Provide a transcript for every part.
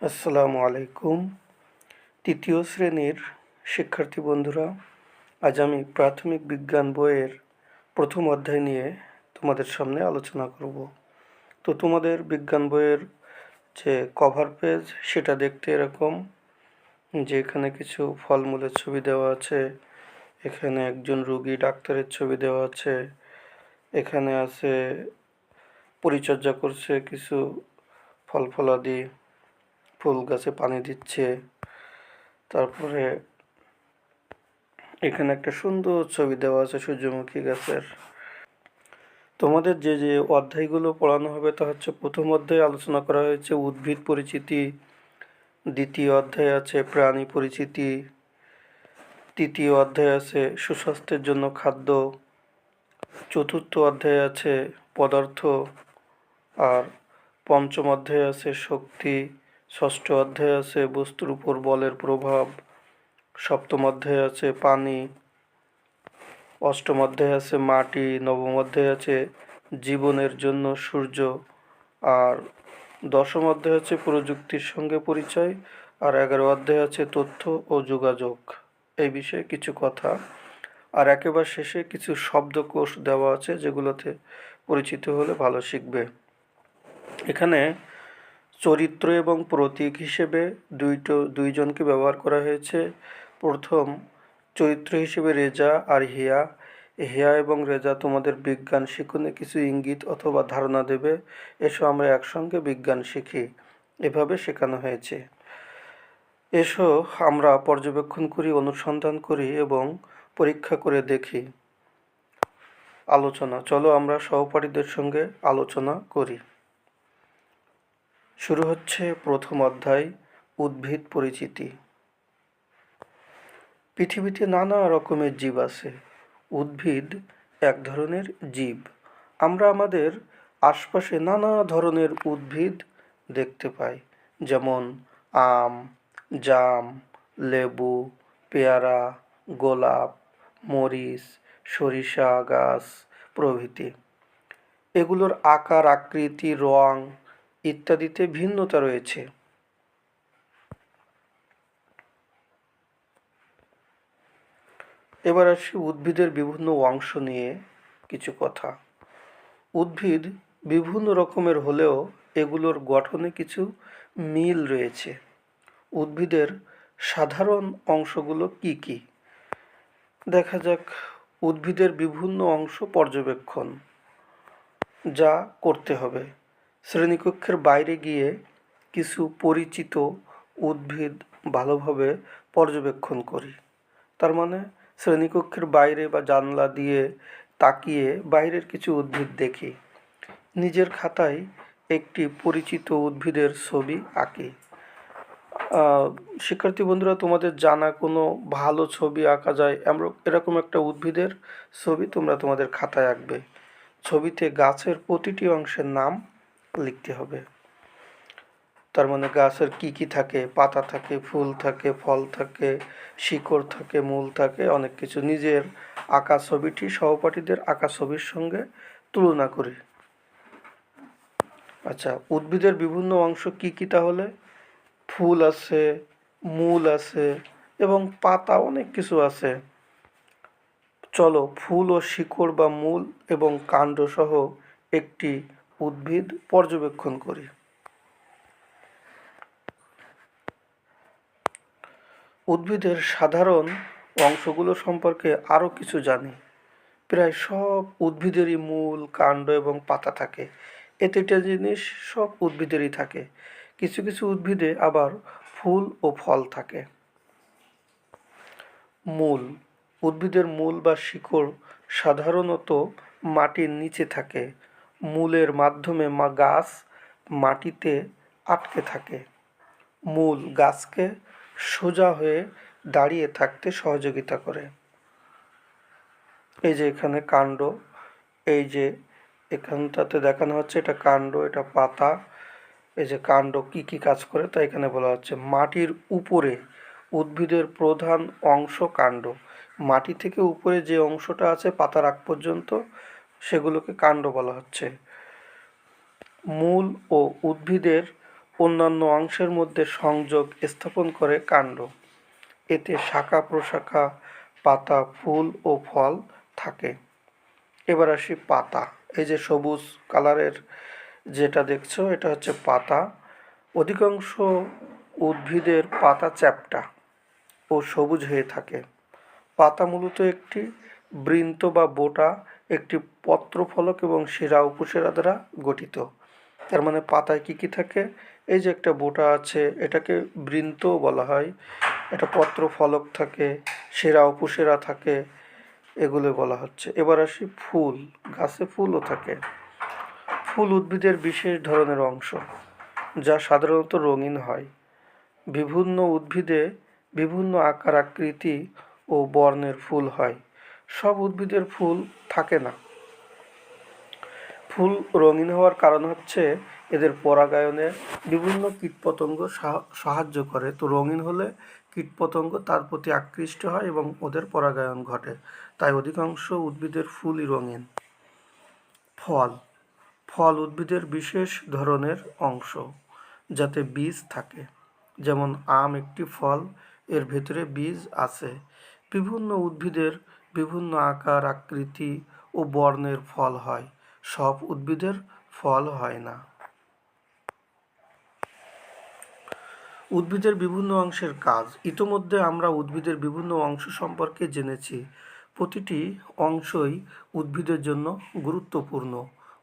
আসসালামু আলাইকুম। তৃতীয় শ্রেণির শিক্ষার্থী বন্ধুরা, আজ আমি প্রাথমিক বিজ্ঞান বইয়ের প্রথম অধ্যায় নিয়ে তোমাদের সামনে আলোচনা করব। তো তোমাদের বিজ্ঞান বইয়ের যে কভার পেজ সেটা দেখতে এরকম যে এখানে কিছু ফলমূলের ছবি দেওয়া আছে, এখানে একজন রুগী ডাক্তারের ছবি দেওয়া আছে, এখানে আছে পরিচর্যা করছে কিছু ফল ফলাদি ফুল গাছে পানি দিচ্ছে। তারপরে এখানে একটা সুন্দর ছবি দেওয়া আছে সূর্যমুখী গাছের। তোমাদের যে যে অধ্যায়গুলো পড়ানো হবে তা হচ্ছে প্রথম অধ্যায়ে আলোচনা করা হয়েছে। উদ্ভিদ পরিচিতি, দ্বিতীয় অধ্যায় আছে প্রাণী পরিচিতি, তৃতীয় অধ্যায় আছে সুস্বাস্থ্যের জন্য খাদ্য, চতুর্থ অধ্যায় আছে পদার্থ, আর পঞ্চম অধ্যায় আছে শক্তি ষষ্ঠ অধ্যায় আছে বস্তুর উপর বলের প্রভাব। সপ্তম অধ্যায় আছে পানি। অষ্টম অধ্যায় আছে মাটি। নবম অধ্যায় আছে জীবনের জন্য সূর্য। আর দশম অধ্যায় আছে প্রযুক্তির সঙ্গে পরিচয়। আর এগারো অধ্যায় আছে তথ্য ও যোগাযোগ। এই বিষয়ে কিছু কথা। আর একেবারে শেষে কিছু শব্দকোষ দেওয়া আছে যেগুলোতে পরিচিত হলে ভালো শিখবে। এখানে চরিত্র এবং প্রতীক হিসেবে দুইটো, দুইজনকে ব্যবহার করা হয়েছে। প্রথম, চরিত্র হিসেবে রেজা আর হিয়া। হিয়া এবং রেজা তোমাদের বিজ্ঞান শিখনে কিছু ইঙ্গিত অথবা ধারণা দেবে। এসো আমরা একসঙ্গে বিজ্ঞান শিখি। এভাবে শেখানো হয়েছে। এসো আমরা পর্যবেক্ষণ করি, অনুসন্ধান করি এবং পরীক্ষা করে দেখি। আলোচনা, চলো আমরা সহপাঠীদের সঙ্গে আলোচনা করি। শুরু হচ্ছে প্রথম অধ্যায়, উদ্ভিদ পরিচিতি। পৃথিবীতে নানা রকমের জীব আছে। উদ্ভিদ এক ধরনের জীব। আমরা আমাদের আশপাশে নানা ধরনের উদ্ভিদ দেখতে পাই, যেমন আম, জাম, লেবু, পেয়ারা, গোলাপ, মরিচ, সরিষা, গাছ প্রভৃতি। এগুলোর আকার, আকৃতি, রং ইত্যাদিতে ভিন্নতা রয়েছে। এবার আসি উদ্ভিদের বিভিন্ন অংশ নিয়ে কিছু কথা। উদ্ভিদ বিভিন্ন রকমের হলেও এগুলোর গঠনে কিছু মিল রয়েছে। উদ্ভিদের সাধারণ অংশগুলো কি কি? দেখা যাক উদ্ভিদের বিভিন্ন অংশ পর্যবেক্ষণ যা করতে হবে। শ্রেণীকক্ষের বাইরে গিয়ে কিছু পরিচিত উদ্ভিদ ভালোভাবে পর্যবেক্ষণ করি। তার মানে শ্রেণীকক্ষের বাইরে বা জানলা দিয়ে তাকিয়ে বাইরের কিছু উদ্ভিদ দেখি। নিজের খাতায় একটি পরিচিত উদ্ভিদের ছবি আঁকি। শিক্ষার্থী বন্ধুরা, তোমাদের জানা কোনো ভালো ছবি আঁকা যায়? এরকম একটা উদ্ভিদের ছবি তোমরা তোমাদের খাতায় আঁকবে। ছবিতে গাছের প্রতিটি অংশের নাম লিখতে হবে। তার মানে গাছের কি কি থাকে? পাতা থাকে, ফুল থাকে, ফল থাকে, শিকড় থাকে, মূল থাকে, অনেক কিছু। নিজের আঁকা ছবিটি সহপাঠীদের আঁকা ছবির সঙ্গে তুলনা করি। আচ্ছা উদ্ভিদের বিভিন্ন অংশ কি কি তাহলে? ফুল আছে, মূল আছে এবং পাতা অনেক কিছু আছে। চলো, ফুল ও শিকড় বা মূল এবং কাণ্ড সহ একটি উদ্ভিদ পর্যবেক্ষণ করি। উদ্ভিদের সাধারণ অংশগুলো সম্পর্কে আরও কিছু জানি। প্রায় সব উদ্ভিদেরই মূল কাণ্ড এবং পাতা থাকে। এতেটা জিনিস সব উদ্ভিদেরই থাকে। কিছু কিছু উদ্ভিদে আবার ফুল ও ফল থাকে। মূল উদ্ভিদের মূল বা শিকড় সাধারণত মাটির নিচে থাকে। মূলের মাধ্যমে গাছ মাটিতে আটকে থাকে। মূল গাছকে সোজা হয়ে দাঁড়িয়ে থাকতে সহযোগিতা করে। এই যে এখানে কাণ্ড, এই যে এখানটাতে দেখানো হচ্ছে এটা কাণ্ড, এটা পাতা। এই যে কাণ্ড কি কি কাজ করে তা এখানে বলা হচ্ছে। মাটির উপরে উদ্ভিদের প্রধান অংশ কাণ্ড। মাটি থেকে উপরে যে অংশটা আছে পাতার আগ পর্যন্ত সেগুলোকে কাণ্ড বলা হচ্ছে। মূল ও উদ্ভিদের অন্যান্য অংশের মধ্যে সংযোগ স্থাপন করে কাণ্ড। এতে শাখা প্রশাখা, পাতা, ফুল ও ফল থাকে। এবার আসি পাতা। এই যে সবুজ কালারের যেটা দেখছ, এটা হচ্ছে পাতা। অধিকাংশ উদ্ভিদের পাতা চ্যাপ্টা ও সবুজ হয়ে থাকে। পাতা মূলত একটি বৃন্ত বা বোটা একটি পত্রফলক এবং শিরা উপশিরা দ্বারা গঠিত। তার মানে পাতায় কি কি থাকে? এই যে একটা বোটা আছে, এটাকে বৃন্তও বলা হয়। এটা পত্র ফলক থাকে শিরা উপশিরা থাকে, এগুলো বলা হচ্ছে। এবার আসি ফুল। গাছে ফুলও থাকে। ফুল উদ্ভিদের বিশেষ ধরনের অংশ, যা সাধারণত রঙিন হয়। বিভিন্ন উদ্ভিদে বিভিন্ন আকার আকৃতি ও বর্ণের ফুল হয়। সব উদ্ভিদের ফুল থাকে না। ফুল রঙিন হওয়ার কারণ হচ্ছে এদের পরাগায়নে বিভিন্ন কীটপতঙ্গ সাহা- সাহায্য করে। তো রঙিন হলে কীটপতঙ্গ তার প্রতি আকৃষ্ট হয় এবং ওদের পরাগায়ন ঘটে। তাই অধিকাংশ উদ্ভিদের ফুলই রঙিন। ফল। ফল উদ্ভিদের বিশেষ ধরনের অংশ যাতে বীজ থাকে। যেমন আম একটি ফল, এর ভেতরে বীজ আছে। বিভিন্ন উদ্ভিদের বিভিন্ন আকার, আকৃতি ও বর্ণের ফল হয়। সব উদ্ভিদের ফল হয় না। উদ্ভিদের বিভিন্ন অংশের কাজ। ইতোমধ্যে আমরা উদ্ভিদের বিভিন্ন অংশ সম্পর্কে জেনেছি। প্রতিটি অংশই উদ্ভিদের জন্য গুরুত্বপূর্ণ।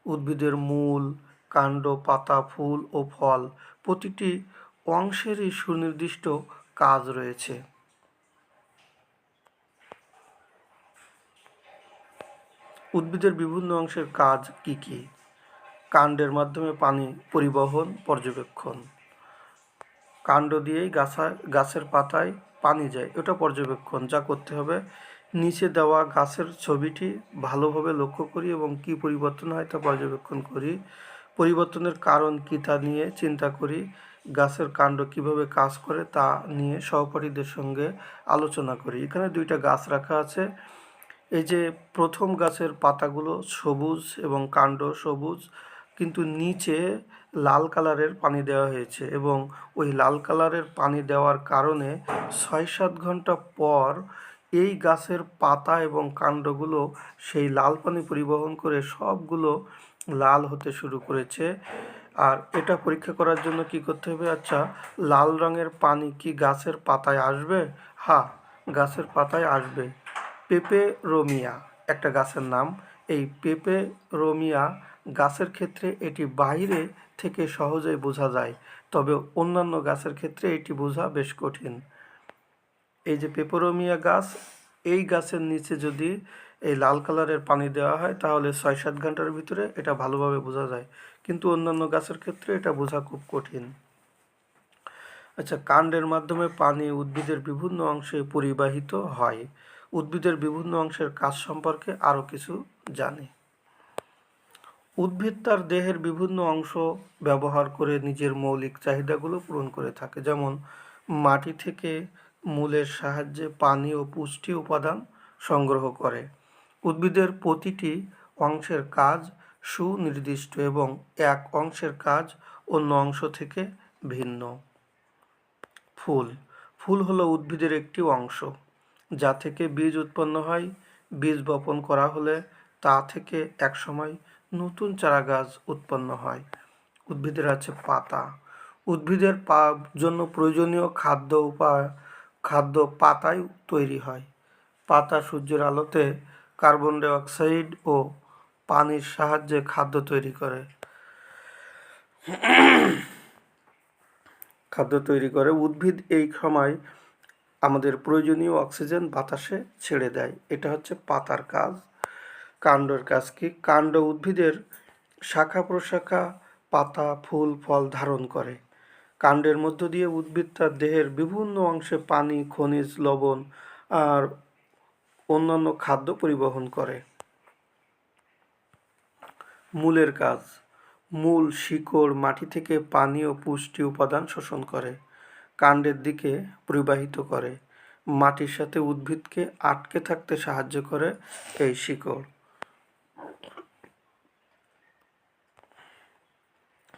উদ্ভিদের মূল, কাণ্ড, পাতা, ফুল ও ফল প্রতিটি অংশেরই সুনির্দিষ্ট কাজ রয়েছে। উদ্ভিদের বিভিন্ন অংশের কাজ কি কি? কাণ্ডের মাধ্যমে পানি পরিবহন, পর্যবেক্ষণ। কাণ্ড দিয়েই গাছা, গাছের পাতায় পানি যায়, এটা পর্যবেক্ষণ, যা করতে হবে। নিচে দেওয়া গাছের ছবিটি ভালোভাবে লক্ষ্য করি এবং কি পরিবর্তন হয় তা পর্যবেক্ষণ করি। পরিবর্তনের কারণ কী তা নিয়ে চিন্তা করি। গাছের কাণ্ড কীভাবে কাজ করে তা নিয়ে সহপাঠীদের সঙ্গে আলোচনা করি। এখানে দুইটা গাছ রাখা আছে। এই যে প্রথম গাছের পাতাগুলো সবুজ এবং কাণ্ড সবুজ, কিন্তু নিচে লাল কালারের পানি দেওয়া হয়েছে এবং ওই লাল কালারের পানি দেওয়ার কারণে ছয় সাত ঘণ্টা পর এই গাছের পাতা এবং কাণ্ডগুলো সেই লাল পানি পরিবহন করে সবগুলো লাল হতে শুরু করেছে। আর এটা পরীক্ষা করার জন্য কি করতে হবে? আচ্ছা লাল রঙের পানি কি গাছের পাতায় আসবে? হ্যাঁ গাছের পাতায় আসবে। পেপে রোমিয়া, একটা গাছের নাম। এই পেপে রোমিয়া গাছের ক্ষেত্রে এটি বাইরে থেকে সহজেই বোঝা যায়, তবে অন্যান্য গাছের ক্ষেত্রে এটি বোঝা বেশ কঠিন। এই যে পেপোরোমিয়া গাছ, এই গাছের নিচে যদি এই লাল কালারের পানি দেওয়া হয়, তাহলে ছয় সাত ঘণ্টার ভিতরে এটা ভালোভাবে বোঝা যায়। কিন্তু অন্যান্য গাছের ক্ষেত্রে এটা বোঝা খুব কঠিন। আচ্ছা কাণ্ডের মাধ্যমে পানি উদ্ভিদের বিভিন্ন অংশে পরিবাহিত হয়। উদ্ভিদের বিভিন্ন অংশের কাজ সম্পর্কে আরও কিছু জানে। উদ্ভিদ তার দেহের বিভিন্ন অংশ ব্যবহার করে নিজের মৌলিক চাহিদাগুলো পূরণ করে থাকে, যেমন মাটি থেকে মূলের সাহায্যে পানি ও পুষ্টি উপাদান সংগ্রহ করে। উদ্ভিদের প্রতিটি অংশের কাজ সুনির্দিষ্ট এবং এক অংশের কাজ অন্য অংশ থেকে ভিন্ন। ফুল। ফুল হলো উদ্ভিদের একটি অংশ। যা থেকে বীজ উৎপন্ন হয়, বীজ বপন করা হলে তা থেকে একসময় নতুন চারা গাছ উৎপন্ন হয়। উদ্ভিদের আছে পাতা। উদ্ভিদের পা জন্য প্রয়োজনীয় খাদ্য উপায় খাদ্য পাতায় তৈরি হয়। পাতা সূর্যের আলোতে কার্বন ডাই অক্সাইড ও পানির সাহায্যে খাদ্য তৈরি করে। খাদ্য তৈরি করে। উদ্ভিদ এই সময় আমাদের প্রয়োজনীয় অক্সিজেন বাতাসে ছেড়ে দেয়। এটা হচ্ছে পাতার কাজ, কাণ্ডের কাজ কি? কাণ্ড উদ্ভিদের শাখা প্রশাখা পাতা, ফুল, ফল ধারণ করে। কাণ্ডের মধ্য দিয়ে উদ্ভিদ তার দেহের বিভিন্ন অংশে পানি, খনিজ, লবণ আর অন্যান্য খাদ্য পরিবহন করে। মূলের কাজ, মূল শিকড় মাটি থেকে পানি ও পুষ্টি উপাদান শোষণ করে। কাণ্ডের দিকে প্রবাহিত করে। মাটির সাথে উদ্ভিদকে আটকে থাকতে সাহায্য করে এই শিকড়।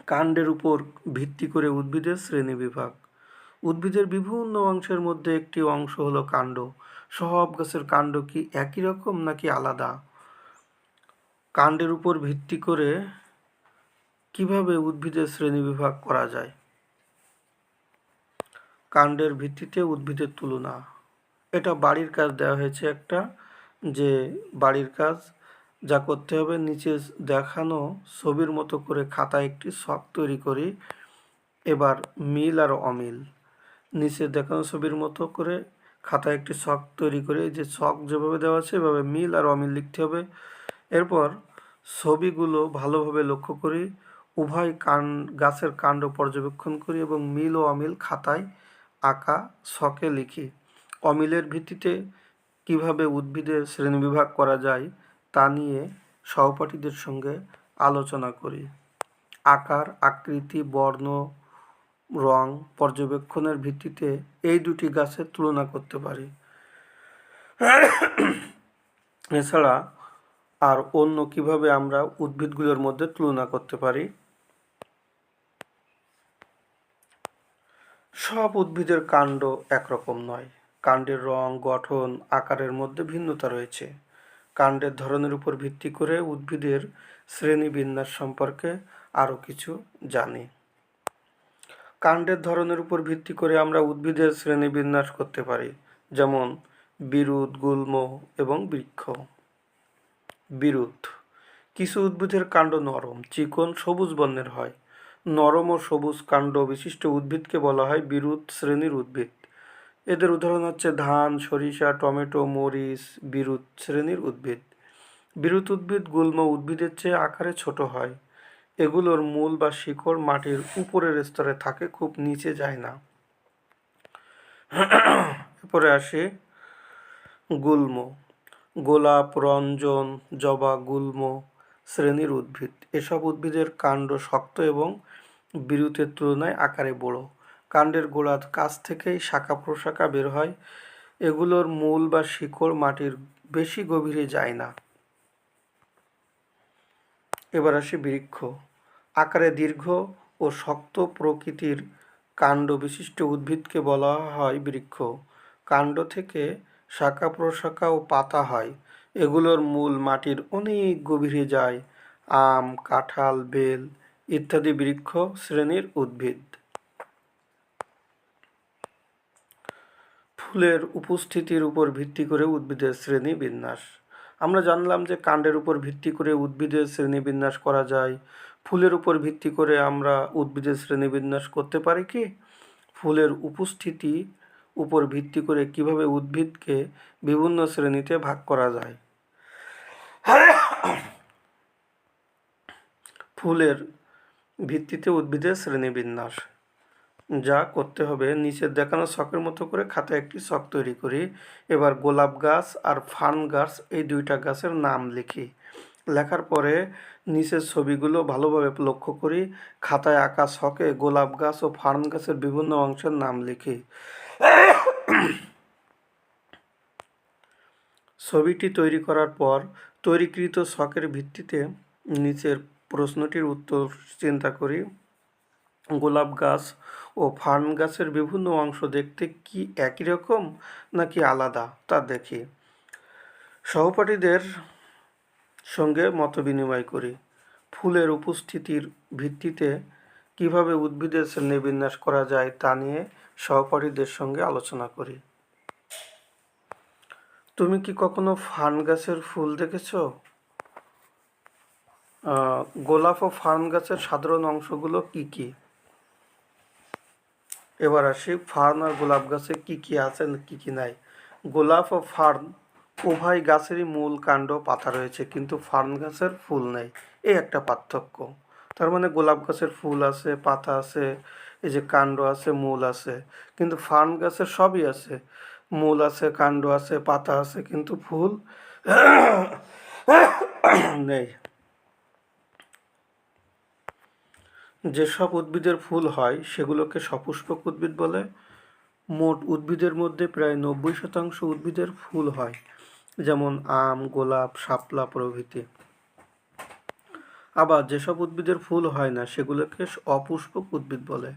কাণ্ডের উপর ভিত্তি করে উদ্ভিদের শ্রেণি বিভাগ। উদ্ভিদের বিভিন্ন অংশের মধ্যে একটি অংশ হলো কাণ্ড। সব গাছের কাণ্ড কি একই রকম নাকি আলাদা? কাণ্ডের উপর ভিত্তি করে কীভাবে উদ্ভিদের শ্রেণীবিভাগ করা যায়? কাণ্ডের ভিত্তিতে উদ্ভিদের তুলনা। এটা বাড়ির কাজ দেওয়া হয়েছে একটা, যে বাড়ির কাজ যা করতে হবে নিচে দেখানো ছবির মতো করে খাতায় একটি শখ তৈরি করি, এবার মিল আর অমিল। নিচে দেখানো ছবির মতো করে খাতায় একটি শখ তৈরি করে যে শখ যেভাবে দেওয়া আছে এভাবে মিল আর অমিল লিখতে হবে। এরপর ছবিগুলো ভালোভাবে লক্ষ্য করি, উভয় কান, গাছের কাণ্ড পর্যবেক্ষণ করি এবং মিল ও অমিল খাতায় আঁকা শখে লিখি। অমিলের ভিত্তিতে কীভাবে উদ্ভিদের শ্রেণীবিভাগ করা যায় তা নিয়ে সহপাঠীদের সঙ্গে আলোচনা করি। আকার, আকৃতি, বর্ণ, রং পর্যবেক্ষণের ভিত্তিতে এই দুটি গাছের তুলনা করতে পারি। এছাড়া আর অন্য কীভাবে আমরা উদ্ভিদগুলোর মধ্যে তুলনা করতে পারি সব উদ্ভিদের কাণ্ড একরকম নয়। কাণ্ডের রং, গঠন, আকারের মধ্যে ভিন্নতা রয়েছে। কাণ্ডের ধরনের উপর ভিত্তি করে উদ্ভিদের শ্রেণীবিন্যাস সম্পর্কে আরও কিছু জানি। কাণ্ডের ধরনের উপর ভিত্তি করে আমরা উদ্ভিদের শ্রেণীবিন্যাস করতে পারি, যেমন বিরুদ, গুল্ম এবং বৃক্ষ। বিরুদ, কিছু উদ্ভিদের কাণ্ড নরম, চিকন, সবুজ বর্ণের হয়। নরম ও সবুজ কাণ্ড বিশিষ্ট উদ্ভিদকে বলা হয় বিরুৎ শ্রেণির উদ্ভিদ। এদের উদাহরণ হচ্ছে ধান, সরিষা, টমেটো, মরিচ, বিরুৎ শ্রেণির উদ্ভিদ। বিরুৎ উদ্ভিদ গুল্ম উদ্ভিদের চেয়ে আকারে ছোট হয়। এগুলোর মূল বা শিকড় মাটির উপরের স্তরে থাকে, খুব নিচে যায় না। এরপরে আসি গুল্ম। গোলাপ, রঞ্জন, জবা, গুল্ম শ্রেণির উদ্ভিদ। এসব উদ্ভিদের কাণ্ড শক্ত এবং বিরুতের তুলনায় আকারে বড়। কাণ্ডের গোড়ার কাছ থেকেই শাখা প্রশাখা বের হয়। এগুলোর মূল বা শিকড় মাটির বেশি গভীরে যায় না। এবার আসি বৃক্ষ। আকারে দীর্ঘ ও শক্ত প্রকৃতির কাণ্ড বিশিষ্ট উদ্ভিদকে বলা হয় বৃক্ষ। কাণ্ড থেকে শাখা প্রশাখা ও পাতা হয়। এগুলোর মূল মাটির অনেক গভীরে যায়। আম, কাঁঠাল, বেল ইত্যাদি বৃক্ষ শ্রেণির উদ্ভিদ। ফুলের উপস্থিতির উপর ভিত্তি করে উদ্ভিদের শ্রেণি বিন্যাস। আমরা জানলাম যে কাণ্ডের উপর ভিত্তি করে উদ্ভিদের শ্রেণীবিন্যাস করা যায়। ফুলের উপর ভিত্তি করে আমরা উদ্ভিদের শ্রেণীবিন্যাস করতে পারি কি? ফুলের উপস্থিতি উপর ভিত্তি করে কীভাবে উদ্ভিদকে বিভিন্ন শ্রেণীতে ভাগ করা যায়? ফুলের ভিত্তিতে উদ্ভিদের শ্রেণীবিন্যাস, যা করতে হবে নিচের দেখানো শখের মতো করে খাতায় একটি শখ তৈরি করি। এবার গোলাপ গাছ আর ফার্ন গাছ, এই দুইটা গাছের নাম লিখি। লেখার পরে নিচের ছবিগুলো ভালোভাবে লক্ষ্য করি। খাতায় আঁকা শখে গোলাপ গাছ ও ফার্ন গাছের বিভিন্ন অংশের নাম লিখি। ছবিটি তৈরি করার পর তৈরিকৃত শখের ভিত্তিতে নিচের প্রশ্নটির উত্তর চিন্তা করি। গোলাপ গাছ ও ফার্ন গাছের বিভিন্ন অংশ দেখতে কি একই রকম নাকি আলাদা তা দেখি। সহপাঠীদের সঙ্গে মত বিনিময় করি। ফুলের উপস্থিতির ভিত্তিতে কীভাবে উদ্ভিদের শ্রেণীবিন্যাস করা যায় তা নিয়ে সহপাঠীদের সঙ্গে আলোচনা করি। তুমি কি কখনো ফার্ন গাছের ফুল দেখেছ? গোলাপ ও ফার্ন গাছের সাধারণ অংশগুলো কি কি? এবার আসি ফার্ন আর গোলাপ গাছে কি কি আছে, কি কি নাই? গোলাপ ও ফার্ন উভয় গাছেরই মূল কাণ্ড পাতা রয়েছে, কিন্তু ফার্ন গাছের ফুল নেই। এই একটা পার্থক্য। তার মানে গোলাপ গাছের ফুল আছে, পাতা আছে, এই যে কাণ্ড আছে, মূল আছে। কিন্তু ফার্ন গাছের সবই আছে। মূল আছে, কাণ্ড আছে, পাতা আছে, কিন্তু ফুল নেই। যেসব উদ্ভিদের ফুল হয়, সেগুলোকে সপুষ্পক উদ্ভিদ বলে। মোট উদ্ভিদের মধ্যে প্রায় নব্বই শতাংশ উদ্ভিদের ফুল হয়, যেমন আম, গোলাপ, শাপলা প্রভৃতি। আবার যেসব উদ্ভিদের ফুল হয় না, সেগুলোকে অপুষ্পক উদ্ভিদ বলে।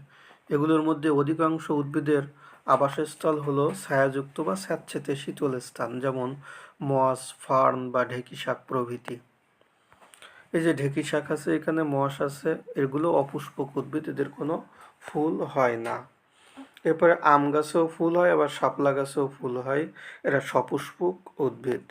এগুলোর মধ্যে অধিকাংশ উদ্ভিদের আবাসস্থল হলো ছায়াযুক্ত বা স্যাঁতসেঁতে শীতল স্থান, যেমন মস, ফার্ন বা ঢেকি শাক প্রভৃতি। এই যে ঢেকি শাক আছে, এখানে মশ আছে, এগুলো অপুষ্পক উদ্ভিদ, এদের কোনো ফুল হয় না। এরপরে আম গাছেও ফুল হয়, আবার শাপলা গাছেও ফুল হয়। এরা সপুষ্পক উদ্ভিদ।